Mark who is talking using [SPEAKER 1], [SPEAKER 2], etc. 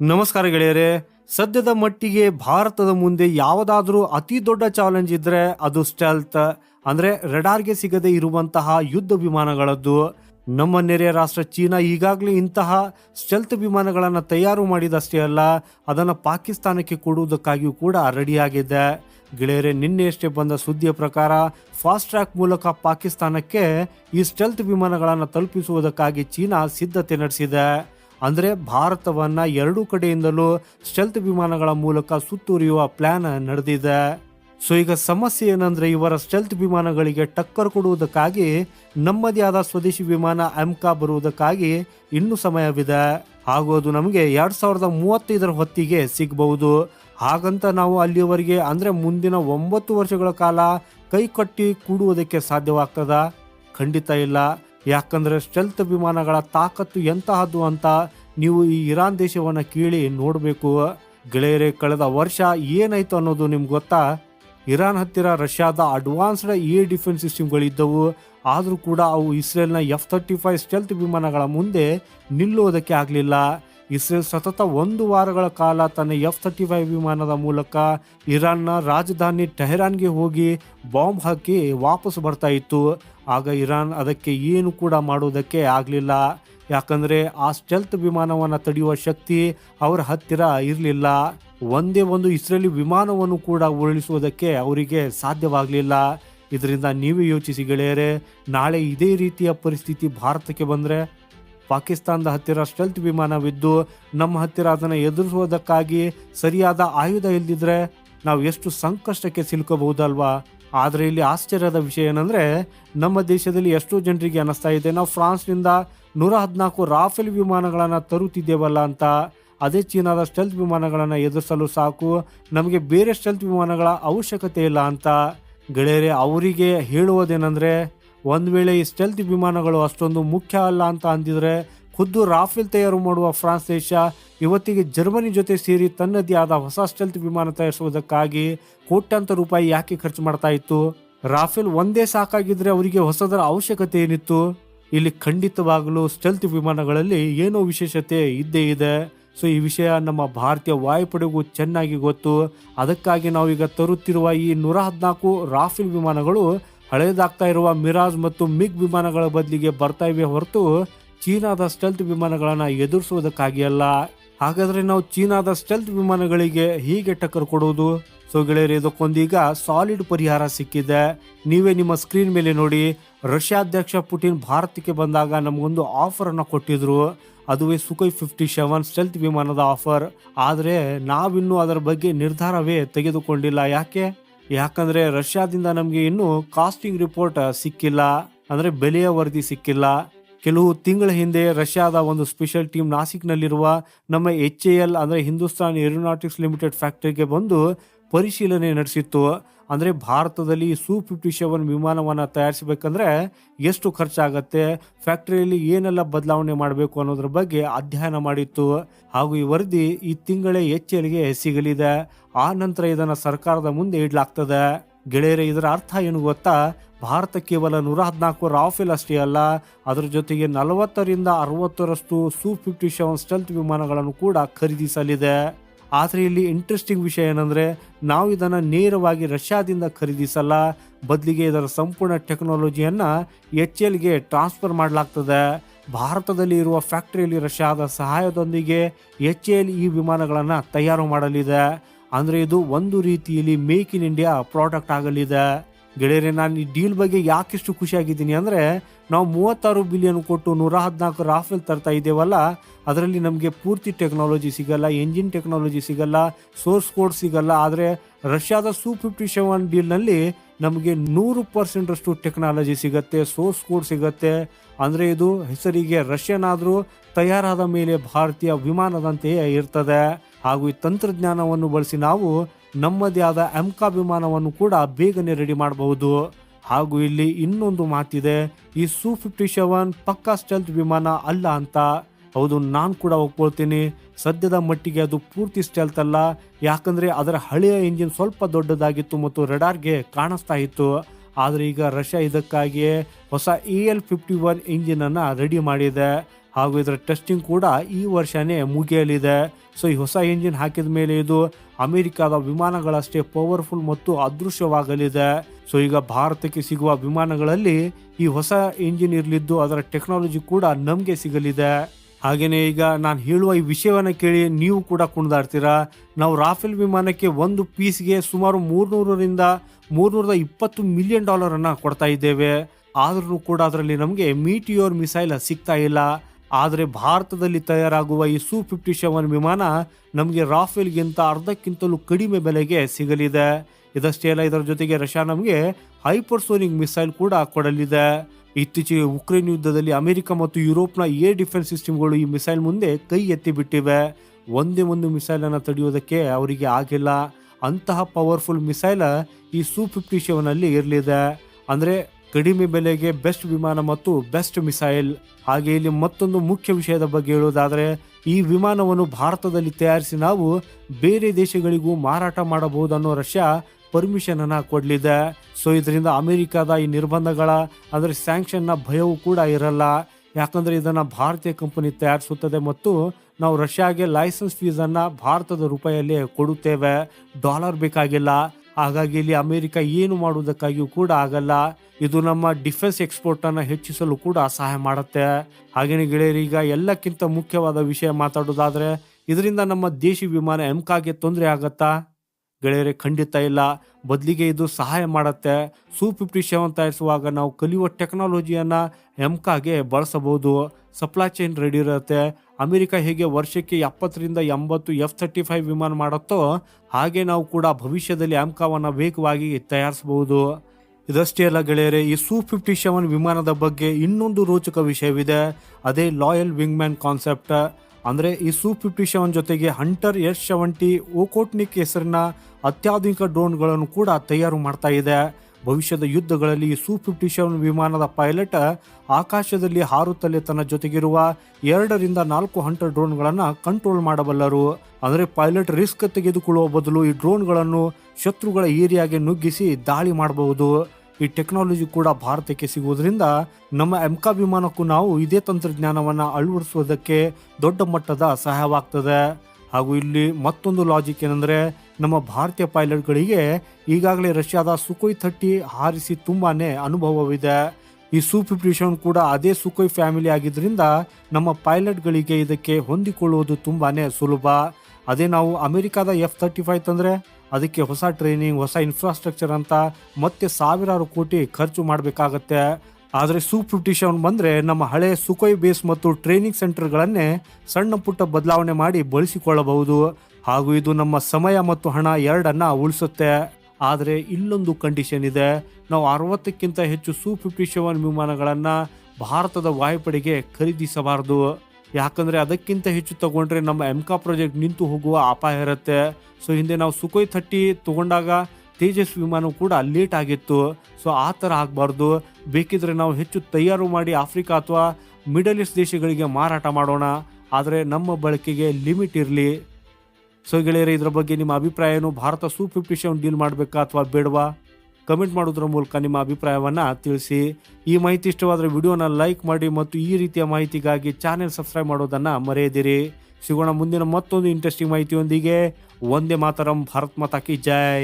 [SPEAKER 1] ನಮಸ್ಕಾರ ಗೆಳೆಯರೆ, ಸದ್ಯದ ಮಟ್ಟಿಗೆ ಭಾರತದ ಮುಂದೆ ಯಾವುದಾದ್ರೂ ಅತಿ ದೊಡ್ಡ ಚಾಲೆಂಜ್ ಇದ್ರೆ ಅದು ಸ್ಟೆಲ್ತ್ ಅಂದ್ರೆ ರೆಡಾರ್ಗೆ ಸಿಗದೆ ಇರುವಂತಹ ಯುದ್ಧ ವಿಮಾನಗಳದ್ದು. ನಮ್ಮ ನೆರೆಯ ರಾಷ್ಟ್ರ ಚೀನಾ ಈಗಾಗಲೇ ಇಂತಹ ಸ್ಟೆಲ್ತ್ ವಿಮಾನಗಳನ್ನು ತಯಾರು ಮಾಡಿದಷ್ಟೇ ಅಲ್ಲ, ಅದನ್ನು ಪಾಕಿಸ್ತಾನಕ್ಕೆ ಕೊಡುವುದಕ್ಕಾಗಿಯೂ ಕೂಡ ರೆಡಿಯಾಗಿದೆ ಗೆಳೆಯರೆ, ನಿನ್ನೆಯಷ್ಟೇ ಬಂದ ಸುದ್ದಿಯ ಪ್ರಕಾರ ಫಾಸ್ಟ್ ಟ್ರ್ಯಾಕ್ ಮೂಲಕ ಪಾಕಿಸ್ತಾನಕ್ಕೆ ಈ ಸ್ಟೆಲ್ತ್ ವಿಮಾನಗಳನ್ನು ತಲುಪಿಸುವುದಕ್ಕಾಗಿ ಚೀನಾ ಸಿದ್ಧತೆ ನಡೆಸಿದೆ. ಅಂದರೆ ಭಾರತವನ್ನ ಎರಡೂ ಕಡೆಯಿಂದಲೂ ಸ್ಟೆಲ್ತ್ ವಿಮಾನಗಳ ಮೂಲಕ ಸುತ್ತುವರಿಯುವ ಪ್ಲಾನ್ ನಡೆದಿದೆ. ಸೊ ಈಗ ಸಮಸ್ಯೆ ಏನಂದ್ರೆ ಇವರ ಸ್ಟೆಲ್ತ್ ವಿಮಾನಗಳಿಗೆ ಟಕ್ಕರ್ ಕೊಡುವುದಕ್ಕಾಗಿ, ನಮ್ಮದೇ ಆದ ಸ್ವದೇಶಿ ವಿಮಾನ ಅಮ್ಕಾ ಬರುವುದಕ್ಕಾಗಿ ಇನ್ನೂ ಸಮಯವಿದೆ. ಹಾಗೂ ಅದು ನಮಗೆ ಎರಡ್ ಸಾವಿರದ ಮೂವತ್ತೈದರ ಹೊತ್ತಿಗೆ ಸಿಗಬಹುದು. ಹಾಗಂತ ನಾವು ಅಲ್ಲಿಯವರೆಗೆ ಅಂದ್ರೆ ಮುಂದಿನ ಒಂಬತ್ತು ವರ್ಷಗಳ ಕಾಲ ಕೈ ಕಟ್ಟಿ ಕೂಡುವುದಕ್ಕೆ ಸಾಧ್ಯವಾಗ್ತದ? ಖಂಡಿತ ಇಲ್ಲ. ಯಾಕಂದ್ರೆ ಸ್ಟೆಲ್ತ್ ವಿಮಾನಗಳ ತಾಕತ್ತು ಎಂತಹದ್ದು ಅಂತ ನೀವು ಈ ಇರಾನ್ ದೇಶವನ್ನು ಕೀಳಿ ನೋಡಬೇಕು. ಗೆಳೆಯರೆ, ಕಳೆದ ವರ್ಷ ಏನಾಯ್ತು ಅನ್ನೋದು ನಿಮ್ಗೆ ಗೊತ್ತಾ? ಇರಾನ್ ಹತ್ತಿರ ರಷ್ಯಾದ ಅಡ್ವಾನ್ಸ್ಡ್ ಏರ್ ಡಿಫೆನ್ಸ್ ಸಿಸ್ಟಮ್ಗಳಿದ್ದವು ಆದರೂ ಕೂಡ ಅವು ಇಸ್ರೇಲ್ನ ಎಫ್ ತರ್ಟಿ ಫೈವ್ ಸ್ಟೆಲ್ತ್ ವಿಮಾನಗಳ ಮುಂದೆ ನಿಲ್ಲುವುದಕ್ಕೆ ಆಗಲಿಲ್ಲ. ಇಸ್ರೇಲ್ ಸತತ ಒಂದು ವಾರಗಳ ಕಾಲ ತನ್ನ ಎಫ್ ತರ್ಟಿ ಫೈವ್ ವಿಮಾನದ ಮೂಲಕ ಇರಾನ್ನ ರಾಜಧಾನಿ ಟೆಹರಾನ್ಗೆ ಹೋಗಿ ಬಾಂಬ್ ಹಾಕಿ ವಾಪಸ್ ಬರ್ತಾ ಇತ್ತು. ಆಗ ಇರಾನ್ ಅದಕ್ಕೆ ಏನು ಕೂಡ ಮಾಡುವುದಕ್ಕೆ ಆಗಲಿಲ್ಲ. ಯಾಕಂದರೆ ಆ ಸ್ಟೆಲ್ತ್ ವಿಮಾನವನ್ನು ತಡೆಯುವ ಶಕ್ತಿ ಅವರ ಹತ್ತಿರ ಇರಲಿಲ್ಲ. ಒಂದೇ ಒಂದು ಇಸ್ರೇಲಿ ವಿಮಾನವನ್ನು ಕೂಡ ಉರುಳಿಸುವುದಕ್ಕೆ ಅವರಿಗೆ ಸಾಧ್ಯವಾಗಲಿಲ್ಲ. ಇದರಿಂದ ನೀವೇ ಯೋಚಿಸಿ ಗೆಳೆಯರೆ, ನಾಳೆ ಇದೇ ರೀತಿಯ ಪರಿಸ್ಥಿತಿ ಭಾರತಕ್ಕೆ ಬಂದರೆ ಪಾಕಿಸ್ತಾನದ ಹತ್ತಿರ ಸ್ಟೆಲ್ತ್ ವಿಮಾನವಿದ್ದು, ನಮ್ಮ ಹತ್ತಿರ ಅದನ್ನು ಎದುರಿಸುವುದಕ್ಕಾಗಿ ಸರಿಯಾದ ಆಯುಧ ಇಲ್ಲದಿದ್ರೆ ನಾವು ಎಷ್ಟು ಸಂಕಷ್ಟಕ್ಕೆ ಸಿಲುಕಬಹುದಲ್ವಾ? ಆದರೆ ಇಲ್ಲಿ ಆಶ್ಚರ್ಯದ ವಿಷಯ ಏನಂದರೆ, ನಮ್ಮ ದೇಶದಲ್ಲಿ ಎಷ್ಟೋ ಜನರಿಗೆ ಅನ್ನಿಸ್ತಾ ಇದೆ, ನಾವು ಫ್ರಾನ್ಸ್ನಿಂದ ನೂರ ಹದಿನಾಲ್ಕು ರಾಫೆಲ್ ವಿಮಾನಗಳನ್ನು ತರುತ್ತಿದ್ದೇವಲ್ಲ ಅಂತ. ಅದೇ ಚೀನಾದ ಸ್ಟೆಲ್ತ್ ವಿಮಾನಗಳನ್ನು ಎದುರಿಸಲು ಸಾಕು, ನಮಗೆ ಬೇರೆ ಸ್ಟೆಲ್ತ್ ವಿಮಾನಗಳ ಅವಶ್ಯಕತೆ ಇಲ್ಲ ಅಂತ. ಗೆಳೆಯರೆ, ಅವರಿಗೆ ಹೇಳುವುದೇನೆಂದ್ರೆ ಒಂದ್ ವೇಳೆ ಈ ಸ್ಟೆಲ್ತ್ ವಿಮಾನಗಳು ಅಷ್ಟೊಂದು ಮುಖ್ಯ ಅಲ್ಲ ಅಂತ ಅಂದಿದ್ರೆ ಖುದ್ದು ರಾಫೆಲ್ ತಯಾರು ಮಾಡುವ ಫ್ರಾನ್ಸ್ ದೇಶ ಇವತ್ತಿಗೆ ಜರ್ಮನಿ ಜೊತೆ ಸೇರಿ ತನ್ನದೇ ಆದ ಹೊಸ ಸ್ಟೆಲ್ತ್ ವಿಮಾನ ತಯಾರಿಸುವುದಕ್ಕಾಗಿ ಕೋಟ್ಯಾಂತರ ರೂಪಾಯಿ ಯಾಕೆ ಖರ್ಚು ಮಾಡ್ತಾ ಇತ್ತು? ರಾಫೆಲ್ ಒಂದೇ ಸಾಕಾಗಿದ್ರೆ ಅವರಿಗೆ ಹೊಸದರ ಅವಶ್ಯಕತೆ ಏನಿತ್ತು? ಇಲ್ಲಿ ಖಂಡಿತವಾಗಲೂ ಸ್ಟೆಲ್ತ್ ವಿಮಾನಗಳಲ್ಲಿ ಏನೋ ವಿಶೇಷತೆ ಇದ್ದೇ ಇದೆ. ಸೊ, ಈ ವಿಷಯ ನಮ್ಮ ಭಾರತೀಯ ವಾಯುಪಡೆಗೂ ಚೆನ್ನಾಗಿ ಗೊತ್ತು. ಅದಕ್ಕಾಗಿ ನಾವೀಗ ತರುತ್ತಿರುವ ಈ ನೂರ ಹದಿನಾಲ್ಕು ರಾಫೆಲ್ ವಿಮಾನಗಳು ಹಳೆಯದಾಗ್ತಾ ಇರುವ ಮಿರಾಜ್ ಮತ್ತು ಮಿಗ್ ವಿಮಾನಗಳ ಬದಲಿಗೆ ಬರ್ತಾ ಇವೆ ಹೊರತು ಚೀನಾದ ಸ್ಟೆಲ್ತ್ ವಿಮಾನಗಳನ್ನು ಎದುರಿಸುವುದಕ್ಕಾಗಿ ಅಲ್ಲ. ಹಾಗಾದ್ರೆ ನಾವು ಚೀನಾದ ಸ್ಟೆಲ್ತ್ ವಿಮಾನಗಳಿಗೆ ಹೀಗೆ ಟಕ್ಕರ್ ಕೊಡುವುದು? ಸೊ ಗೆಳೆಯರು, ಇದಕ್ಕೊಂದೀಗ ಸಾಲಿಡ್ ಪರಿಹಾರ ಸಿಕ್ಕಿದೆ. ನೀವೇ ನಿಮ್ಮ ಸ್ಕ್ರೀನ್ ಮೇಲೆ ನೋಡಿ, ರಷ್ಯಾ ಅಧ್ಯಕ್ಷ ಪುಟಿನ್ ಭಾರತಕ್ಕೆ ಬಂದಾಗ ನಮಗೊಂದು ಆಫರ್ ಅನ್ನ ಕೊಟ್ಟಿದ್ರು. ಅದುವೇ ಸುಖೋಯ್ ಫಿಫ್ಟಿ ಸೆವೆನ್ ಸ್ಟೆಲ್ತ್ ವಿಮಾನದ ಆಫರ್. ಆದರೆ ನಾವಿನ್ನೂ ಅದರ ಬಗ್ಗೆ ನಿರ್ಧಾರವೇ ತೆಗೆದುಕೊಂಡಿಲ್ಲ. ಯಾಕೆ? ಯಾಕಂದ್ರೆ ರಷ್ಯಾದಿಂದ ನಮಗೆ ಇನ್ನೂ ಕಾಸ್ಟಿಂಗ್ ರಿಪೋರ್ಟ್ ಸಿಕ್ಕಿಲ್ಲ, ಅಂದ್ರೆ ಬೆಲೆಯ ವರದಿ ಸಿಕ್ಕಿಲ್ಲ. ಕೆಲವು ತಿಂಗಳ ಹಿಂದೆ ರಷ್ಯಾದ ಒಂದು ಸ್ಪೆಷಲ್ ಟೀಮ್ ನಾಸಿಕ್ನಲ್ಲಿರುವ ನಮ್ಮ ಎಚ್ ಎ ಎಲ್ ಅಂದರೆ ಹಿಂದೂಸ್ತಾನ್ ಏರೋನಾಟಿಕ್ಸ್ ಲಿಮಿಟೆಡ್ ಫ್ಯಾಕ್ಟರಿಗೆ ಬಂದು ಪರಿಶೀಲನೆ ನಡೆಸಿತ್ತು. ಅಂದರೆ ಭಾರತದಲ್ಲಿ ಸು ಫಿಫ್ಟಿ ಸೆವೆನ್ ವಿಮಾನವನ್ನು ತಯಾರಿಸಬೇಕಂದ್ರೆ ಎಷ್ಟು ಖರ್ಚಾಗತ್ತೆ? ಫ್ಯಾಕ್ಟರಿಯಲ್ಲಿ ಏನೆಲ್ಲ ಬದಲಾವಣೆ ಮಾಡಬೇಕು ಅನ್ನೋದ್ರ ಬಗ್ಗೆ ಅಧ್ಯಯನ ಮಾಡಿತ್ತು. ಹಾಗೂ ಈ ವರದಿ ಈ ತಿಂಗಳೇ ಎಚ್ಚರಿಕೆ ಸಿಗಲಿದೆ. ಆ ನಂತರ ಇದನ್ನು ಸರ್ಕಾರದ ಮುಂದೆ ಇಡಲಾಗ್ತದೆ. ಗೆಳೆಯರೆ, ಇದರ ಅರ್ಥ ಏನು ಗೊತ್ತಾ? ಭಾರತ ಕೇವಲ ನೂರ ಹದಿನಾಲ್ಕು ರಾಫೆಲ್ ಅಷ್ಟೇ ಅಲ್ಲ. ಅದರ ಜೊತೆಗೆ ನಲವತ್ತರಿಂದ ಅರವತ್ತರಷ್ಟು ಸು ಫಿಫ್ಟಿ ಸೆವೆನ್ ಸ್ಟೆಲ್ತ್ ವಿಮಾನಗಳನ್ನು ಕೂಡ ಖರೀದಿಸಲಿದೆ. ಆದರೆ ಇಲ್ಲಿ ಇಂಟ್ರೆಸ್ಟಿಂಗ್ ವಿಷಯ ಏನಂದರೆ ನಾವು ಇದನ್ನು ನೇರವಾಗಿ ರಷ್ಯಾದಿಂದ ಖರೀದಿಸಲ್ಲ, ಬದಲಿಗೆ ಇದರ ಸಂಪೂರ್ಣ ಟೆಕ್ನಾಲಜಿಯನ್ನು ಎಚ್ ಎಲ್ಗೆ ಟ್ರಾನ್ಸ್ಫರ್ ಮಾಡಲಾಗ್ತದೆ. ಭಾರತದಲ್ಲಿ ಇರುವ ಫ್ಯಾಕ್ಟರಿಯಲ್ಲಿ ರಷ್ಯಾದ ಸಹಾಯದೊಂದಿಗೆ ಎಚ್ ಎಲ್ ಈ ವಿಮಾನಗಳನ್ನು ತಯಾರು ಮಾಡಲಿದೆ. ಅಂದರೆ ಇದು ಒಂದು ರೀತಿಯಲ್ಲಿ ಮೇಕ್ ಇನ್ ಇಂಡಿಯಾ ಪ್ರಾಡಕ್ಟ್ ಆಗಲಿದೆ. ಗೆಳೆಯರೆ, ನಾನು ಈ ಡೀಲ್ ಬಗ್ಗೆ ಯಾಕಿಷ್ಟು ಖುಷಿಯಾಗಿದ್ದೀನಿ ಅಂದರೆ ನಾವು ಮೂವತ್ತಾರು ಬಿಲಿಯನ್ ಕೊಟ್ಟು ನೂರ ಹದಿನಾಲ್ಕು ರಾಫೆಲ್ ತರ್ತಾ ಇದ್ದೇವಲ್ಲ, ಅದರಲ್ಲಿ ನಮಗೆ ಪೂರ್ತಿ ಟೆಕ್ನಾಲಜಿ ಸಿಗಲ್ಲ ಎಂಜಿನ್ ಟೆಕ್ನಾಲಜಿ ಸಿಗಲ್ಲ ಸೋರ್ಸ್ ಕೋಡ್ ಸಿಗಲ್ಲ, ಆದರೆ ರಷ್ಯಾದ ಸೂ ಫಿಫ್ಟಿ ಸೆವೆನ್ ಡೀಲ್ನಲ್ಲಿ ನಮಗೆ ನೂರು ಪರ್ಸೆಂಟಷ್ಟು ಟೆಕ್ನಾಲಜಿ ಸಿಗತ್ತೆ ಸೋರ್ಸ್ ಕೋಡ್ ಸಿಗತ್ತೆ. ಅಂದರೆ ಇದು ಹೆಸರಿಗೆ ರಷ್ಯನ್ ಆದರೂ ತಯಾರಾದ ಮೇಲೆ ಭಾರತೀಯ ವಿಮಾನದಂತೆಯೇ ಇರ್ತದೆ. ಹಾಗೂ ಈ ತಂತ್ರಜ್ಞಾನವನ್ನು ಬಳಸಿ ನಾವು ನಮ್ಮದೇ ಆದ ಎಮ್ಕಾ ವಿಮಾನವನ್ನು ಕೂಡ ಬೇಗನೆ ರೆಡಿ ಮಾಡಬಹುದು. ಹಾಗೂ ಇಲ್ಲಿ ಇನ್ನೊಂದು ಮಾತಿದೆ, ಈ ಸು ಫಿಫ್ಟಿ ಸೆವೆನ್ ಪಕ್ಕಾ ಸ್ಟೆಲ್ತ್ ವಿಮಾನ ಅಲ್ಲ ಅಂತ. ಹೌದು, ನಾನು ಕೂಡ ಒಪ್ಕೊಳ್ತೀನಿ. ಸದ್ಯದ ಮಟ್ಟಿಗೆ ಅದು ಪೂರ್ತಿ ಸ್ಟೆಲ್ತ್ ಅಲ್ಲ. ಯಾಕಂದ್ರೆ ಅದರ ಹಳೆಯ ಇಂಜಿನ್ ಸ್ವಲ್ಪ ದೊಡ್ಡದಾಗಿತ್ತು ಮತ್ತು ರೆಡಾರ್ಗೆ ಕಾಣಿಸ್ತಾ ಇತ್ತು. ಆದರೆ ಈಗ ರಷ್ಯಾ ಇದಕ್ಕಾಗಿಯೇ ಹೊಸ ಎ ಎಲ್ ಫಿಫ್ಟಿ ಒನ್ ಇಂಜಿನನ್ನು ರೆಡಿ ಮಾಡಿದೆ. ಹಾಗೂ ಇದರ ಟೆಸ್ಟಿಂಗ್ ಕೂಡ ಈ ವರ್ಷನೇ ಮುಗಿಯಲಿದೆ. ಸೊ ಈ ಹೊಸ ಇಂಜಿನ್ ಹಾಕಿದ ಮೇಲೆ ಇದು ಅಮೆರಿಕದ ವಿಮಾನಗಳಷ್ಟೇ ಪವರ್ಫುಲ್ ಮತ್ತು ಅದೃಶ್ಯವಾಗಲಿದೆ. ಸೊ ಈಗ ಭಾರತಕ್ಕೆ ಸಿಗುವ ವಿಮಾನಗಳಲ್ಲಿ ಈ ಹೊಸ ಇಂಜಿನ್ ಇರಲಿದ್ದು ಅದರ ಟೆಕ್ನಾಲಜಿ ಕೂಡ ನಮಗೆ ಸಿಗಲಿದೆ. ಹಾಗೆಯೇ ಈಗ ನಾನು ಹೇಳುವ ಈ ವಿಷಯವನ್ನು ಕೇಳಿ ನೀವು ಕೂಡ ಕುಣಿದಾಡ್ತೀರಾ? ನಾವು ರಾಫೆಲ್ ವಿಮಾನಕ್ಕೆ ಒಂದು ಪೀಸ್ಗೆ ಸುಮಾರು ಮೂರ್ನೂರರಿಂದ ಮೂರ್ನೂರ ಇಪ್ಪತ್ತು ಮಿಲಿಯನ್ ಡಾಲರ್ ಅನ್ನ ಕೊಡ್ತಾ ಇದ್ದೇವೆ. ಆದ್ರೂ ಕೂಡ ಅದರಲ್ಲಿ ನಮಗೆ ಮೀಟಿಯೋರ್ ಮಿಸೈಲ್ ಸಿಗ್ತಾ ಇಲ್ಲ. ಆದರೆ ಭಾರತದಲ್ಲಿ ತಯಾರಾಗುವ ಈ ಸು ಫಿಫ್ಟಿ ಸೆವೆನ್ ವಿಮಾನ ನಮಗೆ ರಾಫೆಲ್ಗಿಂತ ಅರ್ಧಕ್ಕಿಂತಲೂ ಕಡಿಮೆ ಬೆಲೆಗೆ ಸಿಗಲಿದೆ. ಇದಷ್ಟೇ ಅಲ್ಲ, ಇದರ ಜೊತೆಗೆ ರಷ್ಯಾ ನಮಗೆ ಹೈಪರ್ಸೋನಿಕ್ ಮಿಸೈಲ್ ಕೂಡ ಕೊಡಲಿದೆ. ಇತ್ತೀಚೆಗೆ ಉಕ್ರೇನ್ ಯುದ್ಧದಲ್ಲಿ ಅಮೆರಿಕ ಮತ್ತು ಯುರೋಪ್ನ ಏರ್ ಡಿಫೆನ್ಸ್ ಸಿಸ್ಟಮ್ಗಳು ಈ ಮಿಸೈಲ್ ಮುಂದೆ ಕೈ ಎತ್ತಿ ಬಿಟ್ಟಿವೆ ಒಂದೇ ಒಂದು ಮಿಸೈಲ್ ಅನ್ನು ತಡೆಯೋದಕ್ಕೆ ಅವರಿಗೆ ಆಗಿಲ್ಲ. ಅಂತಹ ಪವರ್ಫುಲ್ ಮಿಸೈಲ್ ಈ ಸು ಫಿಫ್ಟಿ ಸೆವೆನ್ ಅಲ್ಲಿ ಇರಲಿದೆ. ಅಂದ್ರೆ ಕಡಿಮೆ ಬೆಲೆಗೆ ಬೆಸ್ಟ್ ವಿಮಾನ ಮತ್ತು ಬೆಸ್ಟ್ ಮಿಸೈಲ್. ಹಾಗೆ ಇಲ್ಲಿ ಮತ್ತೊಂದು ಮುಖ್ಯ ವಿಷಯದ ಬಗ್ಗೆ ಹೇಳೋದಾದರೆ ಈ ವಿಮಾನವನ್ನು ಭಾರತದಲ್ಲಿ ತಯಾರಿಸಿ ನಾವು ಬೇರೆ ದೇಶಗಳಿಗೂ ಮಾರಾಟ ಮಾಡಬಹುದು ಅನ್ನೋ ರಷ್ಯಾ ಪರ್ಮಿಷನ್ ಅನ್ನ ಕೊಡಲಿದೆ. ಸೊ, ಇದರಿಂದ ಅಮೆರಿಕದ ಈ ನಿರ್ಬಂಧಗಳ, ಅಂದ್ರೆ ಸ್ಯಾಂಕ್ಷನ್ನ ಭಯವೂ ಕೂಡ ಇರಲ್ಲ. ಯಾಕಂದ್ರೆ ಇದನ್ನ ಭಾರತೀಯ ಕಂಪನಿ ತಯಾರಿಸುತ್ತದೆ ಮತ್ತು ನಾವು ರಷ್ಯಾಗೆ ಲೈಸೆನ್ಸ್ ಫೀಸ್ ಅನ್ನ ಭಾರತದ ರೂಪಾಯಲ್ಲಿ ಕೊಡುತ್ತೇವೆ. ಡಾಲರ್ ಬೇಕಾಗಿಲ್ಲ. ಹಾಗಾಗಿ ಇಲ್ಲಿ ಅಮೆರಿಕ ಏನು ಮಾಡುವುದಕ್ಕಾಗಿಯೂ ಕೂಡ ಆಗಲ್ಲ. ಇದು ನಮ್ಮ ಡಿಫೆನ್ಸ್ ಎಕ್ಸ್ಪೋರ್ಟ್ ಅನ್ನ ಹೆಚ್ಚಿಸಲು ಕೂಡ ಸಹಾಯ ಮಾಡುತ್ತೆ. ಹಾಗೇನೆ ಗೆಳೆಯರು, ಈಗ ಎಲ್ಲಕ್ಕಿಂತ ಮುಖ್ಯವಾದ ವಿಷಯ ಮಾತಾಡೋದಾದರೆ, ಇದರಿಂದ ನಮ್ಮ ದೇಶಿ ವಿಮಾನ ಎಂಕಾಗೆ ತೊಂದರೆ ಆಗತ್ತಾ? ಗೆಳೆಯರೆ, ಖಂಡಿತ ಇಲ್ಲ. ಬದಲಿಗೆ ಇದು ಸಹಾಯ ಮಾಡುತ್ತೆ. ಸು ಫಿಫ್ಟಿ ಸೆವೆನ್ ತಯಾರಿಸುವಾಗ ನಾವು ಕಲಿಯುವ ಟೆಕ್ನಾಲಜಿಯನ್ನು ಎಂಕಾಗೆ ಬಳಸಬಹುದು. ಸಪ್ಲೈ ಚೈನ್ ರೆಡಿ ಇರುತ್ತೆ. ಅಮೆರಿಕ ಹೇಗೆ ವರ್ಷಕ್ಕೆ ಎಪ್ಪತ್ತರಿಂದ ಎಂಬತ್ತು ಎಫ್ ತರ್ಟಿ ಫೈವ್ ವಿಮಾನ ಮಾಡುತ್ತೋ ಹಾಗೆ ನಾವು ಕೂಡ ಭವಿಷ್ಯದಲ್ಲಿ ಎಂಕಾವನ್ನು ವೇಗವಾಗಿ ತಯಾರಿಸಬಹುದು. ಇದಷ್ಟೇ ಅಲ್ಲ ಗೆಳೆಯರೆ, ಈ ಸು ಫಿಫ್ಟಿ ಸೆವೆನ್ ವಿಮಾನದ ಬಗ್ಗೆ ಇನ್ನೊಂದು ರೋಚಕ ವಿಷಯವಿದೆ. ಅದೇ ಲಾಯಲ್ ವಿಂಗ್ಮ್ಯಾನ್ ಕಾನ್ಸೆಪ್ಟ್ ಅಂದರೆ ಈ ಸು ಫಿಫ್ಟಿ ಸೆವೆನ್ ಜೊತೆಗೆ ಹಂಟರ್ ಎಸ್ ಸೆವೆಂಟಿ ಓಕೋಟ್ನಿಕ್ ಹೆಸರಿನ ಅತ್ಯಾಧುನಿಕ ಡ್ರೋನ್ಗಳನ್ನು ಕೂಡ ತಯಾರು ಮಾಡ್ತಾ ಇದೆ. ಭವಿಷ್ಯದ ಯುದ್ಧಗಳಲ್ಲಿ ಸು ಫಿಫ್ಟಿ ಸೆವೆನ್ ವಿಮಾನದ ಪೈಲಟ್ ಆಕಾಶದಲ್ಲಿ ಹಾರುತ್ತಲೇ ತನ್ನ ಜೊತೆಗಿರುವ ಎರಡರಿಂದ ನಾಲ್ಕು ಹಂಟರ್ ಡ್ರೋನ್ಗಳನ್ನು ಕಂಟ್ರೋಲ್ ಮಾಡಬಲ್ಲರು. ಅಂದರೆ ಪೈಲಟ್ ರಿಸ್ಕ್ ತೆಗೆದುಕೊಳ್ಳುವ ಬದಲು ಈ ಡ್ರೋನ್ಗಳನ್ನು ಶತ್ರುಗಳ ಏರಿಯಾಗೆ ನುಗ್ಗಿಸಿ ದಾಳಿ ಮಾಡಬಹುದು. ಈ ಟೆಕ್ನಾಲಜಿ ಕೂಡ ಭಾರತಕ್ಕೆ ಸಿಗುವುದರಿಂದ ನಮ್ಮ ಎಂಕಾ ವಿಮಾನಕ್ಕೂ ನಾವು ಇದೇ ತಂತ್ರಜ್ಞಾನವನ್ನು ಅಳವಡಿಸುವುದಕ್ಕೆ ದೊಡ್ಡ ಮಟ್ಟದ ಸಹಾಯವಾಗ್ತದೆ. ಹಾಗೂ ಇಲ್ಲಿ ಮತ್ತೊಂದು ಲಾಜಿಕ್ ಏನಂದ್ರೆ ನಮ್ಮ ಭಾರತೀಯ ಪೈಲಟ್ಗಳಿಗೆ ಈಗಾಗಲೇ ರಷ್ಯಾದ ಸುಖೋಯ್ ಥರ್ಟಿ ಹಾರಿಸಿ ತುಂಬಾನೇ ಅನುಭವವಿದೆ. ಈ ಸು ಫಿಫ್ಟಿ ಕೂಡ ಅದೇ ಸುಖೋಯ್ ಫ್ಯಾಮಿಲಿ ಆಗಿದ್ದರಿಂದ ನಮ್ಮ ಪೈಲಟ್ಗಳಿಗೆ ಇದಕ್ಕೆ ಹೊಂದಿಕೊಳ್ಳುವುದು ತುಂಬಾನೇ ಸುಲಭ. ಅದೇ ನಾವು ಅಮೆರಿಕಾದ ಎಫ್ ತರ್ಟಿ ಫೈವ್ ತಂದ್ರೆ ಅದಕ್ಕೆ ಹೊಸ ಟ್ರೈನಿಂಗ್ ಹೊಸ ಇನ್ಫ್ರಾಸ್ಟ್ರಕ್ಚರ್ ಅಂತ ಮತ್ತೆ ಸಾವಿರಾರು ಕೋಟಿ ಖರ್ಚು ಮಾಡಬೇಕಾಗತ್ತೆ. ಆದರೆ ಸೂಪ್ ಫಿಫ್ಟಿ ಸೆವೆನ್ ಬಂದರೆ ನಮ್ಮ ಹಳೆ ಸುಕೋಯ್ ಬೇಸ್ ಮತ್ತು ಟ್ರೈನಿಂಗ್ ಸೆಂಟರ್ಗಳನ್ನೇ ಸಣ್ಣ ಪುಟ್ಟ ಬದಲಾವಣೆ ಮಾಡಿ ಬಳಸಿಕೊಳ್ಳಬಹುದು. ಹಾಗೂ ಇದು ನಮ್ಮ ಸಮಯ ಮತ್ತು ಹಣ ಎರಡನ್ನ ಉಳಿಸುತ್ತೆ. ಆದರೆ ಇಲ್ಲೊಂದು ಕಂಡೀಷನ್ ಇದೆ. ನಾವು ಅರವತ್ತಕ್ಕಿಂತ ಹೆಚ್ಚು ಸು ಫಿಫ್ಟಿ ಸೆವೆನ್ ವಿಮಾನಗಳನ್ನು ಭಾರತದ ವಾಯುಪಡೆಗೆ ಖರೀದಿಸಬಾರದು. ಯಾಕಂದ್ರೆ ಅದಕ್ಕಿಂತ ಹೆಚ್ಚು ತಗೊಂಡ್ರೆ ನಮ್ಮ ಎಂಕಾ ಪ್ರಾಜೆಕ್ಟ್ ನಿಂತು ಹೋಗುವ ಅಪಾಯ ಇರುತ್ತೆ. ಸೊ, ಹಿಂದೆ ನಾವು ಸುಕೋಯ್ ಥರ್ಟಿ ತಗೊಂಡಾಗ ತೇಜಸ್ ವಿಮಾನ ಕೂಡ ಲೇಟ್ ಆಗಿತ್ತು. ಸೊ, ಆ ಥರ ಆಗಬಾರ್ದು. ಬೇಕಿದ್ರೆ ನಾವು ಹೆಚ್ಚು ತಯಾರು ಮಾಡಿ ಆಫ್ರಿಕಾ ಅಥವಾ ಮಿಡಲ್ ಈಸ್ಟ್ ದೇಶಗಳಿಗೆ ಮಾರಾಟ ಮಾಡೋಣ. ಆದರೆ ನಮ್ಮ ಬಳಕೆಗೆ ಲಿಮಿಟ್ ಇರಲಿ. ಸೊ ಗೆಳೆಯರೆ, ಇದರ ಬಗ್ಗೆ ನಿಮ್ಮ ಅಭಿಪ್ರಾಯ ಏನು? Bharat Su fifty seven deal ಮಾಡಬೇಕಾ ಅಥವಾ ಬೇಡವಾ? ಕಮೆಂಟ್ ಮಾಡೋದ್ರ ಮೂಲಕ ನಿಮ್ಮ ಅಭಿಪ್ರಾಯವನ್ನು ತಿಳಿಸಿ. ಈ ಮಾಹಿತಿ ಇಷ್ಟವಾದರೆ ವಿಡಿಯೋನ ಲೈಕ್ ಮಾಡಿ ಮತ್ತು ಈ ರೀತಿಯ ಮಾಹಿತಿಗಾಗಿ ಚಾನೆಲ್ ಸಬ್ಸ್ಕ್ರೈಬ್ ಮಾಡೋದನ್ನು ಮರೆಯದಿರಿ. ಸಿಗೋಣ ಮುಂದಿನ ಮತ್ತೊಂದು ಇಂಟ್ರೆಸ್ಟಿಂಗ್ ಮಾಹಿತಿಯೊಂದಿಗೆ. ಒಂದೇ ಮಾತರಂ, ಭಾರತ್ ಮಾತಾಕಿ ಜೈ.